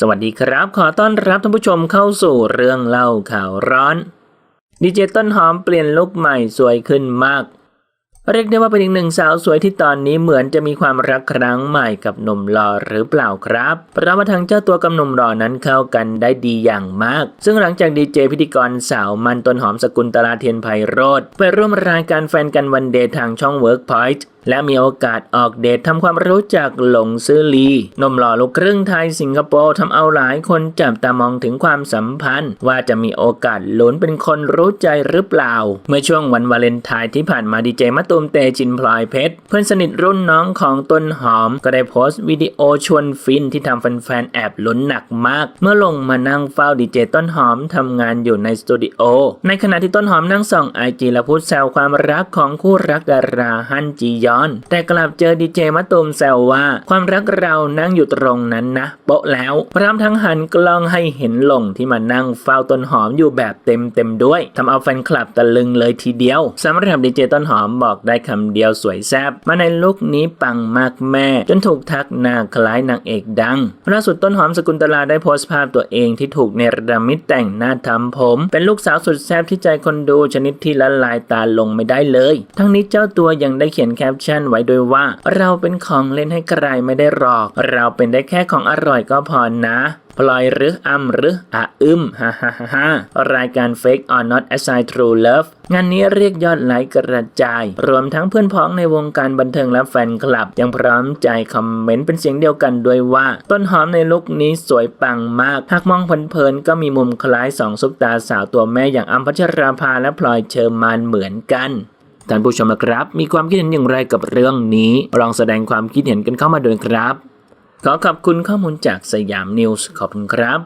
สวัสดีครับ ขอต้อนรับท่านผู้ชมเข้าสู่เรื่องเล่าข่าวร้อนดีเจต้นหอมเปลี่ยนลุคใหม่สวยขึ้นมาก เรียกได้ว่าเป็นอีกหนึ่งสาวสวยที่ตอนนี้เหมือนจะมีความรักครั้งใหม่กับหนุ่มหล่อหรือเปล่าครับ เพราะว่าทางเจ้าตัวกับหนุ่มหล่อนั้นเข้ากันได้ดีอย่างมาก ซึ่งหลังจากดีเจพิธีกรสาวมันต้นหอมสกุลตลาเทียนไพโรธไปร่วมรายการแฟนกันวันเดย์ทางช่อง Workpoint และมีโอกาสออกเดททำความรู้จักหลงซื้อลีนมหล่อลูกครึ่งไทยสิงคโปร์ทำเอาหลายคนจับตามองถึงความสัมพันธ์ ว่าจะมีโอกาสลุ้นเป็นคนรู้ใจหรือเปล่า เมื่อช่วงวันวาเลนไทน์ที่ผ่านมาดีเจมะตูมเตจินพลอยเพชรเพื่อนสนิทรุ่นน้องของต้นหอม ก็ได้โพสต์วิดีโอชวนฟินที่ทำแฟนๆแอบลุ้นหนักมาก เมื่อลงมานั่งเฝ้าดีเจต้นหอมทำงานอยู่ในสตูดิโอในขณะที่ต้นหอมนั่งส่องไอจีและพูดแซวความรักของคู่รักดาราฮันจียอนแต่กลับเจอดีเจมะตูมแซวว่า ความรักเรานั่งอยู่ตรงนั้นนะโปะแล้ว พร้อมทั้งหันกล้องให้เห็นหลงที่มานั่งเฝ้าต้นหอมอยู่แบบเต็มเต็มด้วยทำเอาแฟนคลับตะลึงเลยทีเดียวสำหรับดีเจต้นหอมบอกได้คำเดียวสวยแซบมาในลุคนี้ปังมากแม่ จนถูกทักหน้าคล้ายนางเอกดังล่าสุดต้นหอมสกุลตลาได้โพสต์ภาพตัวเองที่ถูกเนรมิตแต่งหน้าทำผม เป็นลูกสาวสุดแซบที่ใจคนดูชนิดที่ละลายตาลงไม่ได้เลย ทั้งนี้เจ้าตัวยังได้เขียนแคปชั่นไว้ด้วยว่า เราเป็นของเล่นให้ใครไม่ได้หรอก เราเป็นได้แค่ของอร่อยก็พอนะพลอยหรืออ้ำหรืออะอึมฮ่าฮ่าฮ่ารายการ Fake or Not Aside True Love งานนี้เรียกยอดไลค์กระจาย รวมทั้งเพื่อนพ้องในวงการบันเทิงและแฟนคลับ ยังพร้อมใจคอมเมนต์เป็นเสียงเดียวกันด้วยว่า ต้นหอมในลุคนี้สวยปังมาก หากมองเพลินๆก็มีมุมคล้ายสองซุปตาสาวตัวแม่อย่างอัมพัชราภาและพลอยเชอร์มานเหมือนกัน ท่านผู้ชมนะครับ มีความคิดเห็นอย่างไรกับเรื่องนี้ ลองแสดงความคิดเห็นกันเข้ามาด้วยครับ ขอขอบคุณข้อมูลจากสยามนิวส์ขอบคุณครับ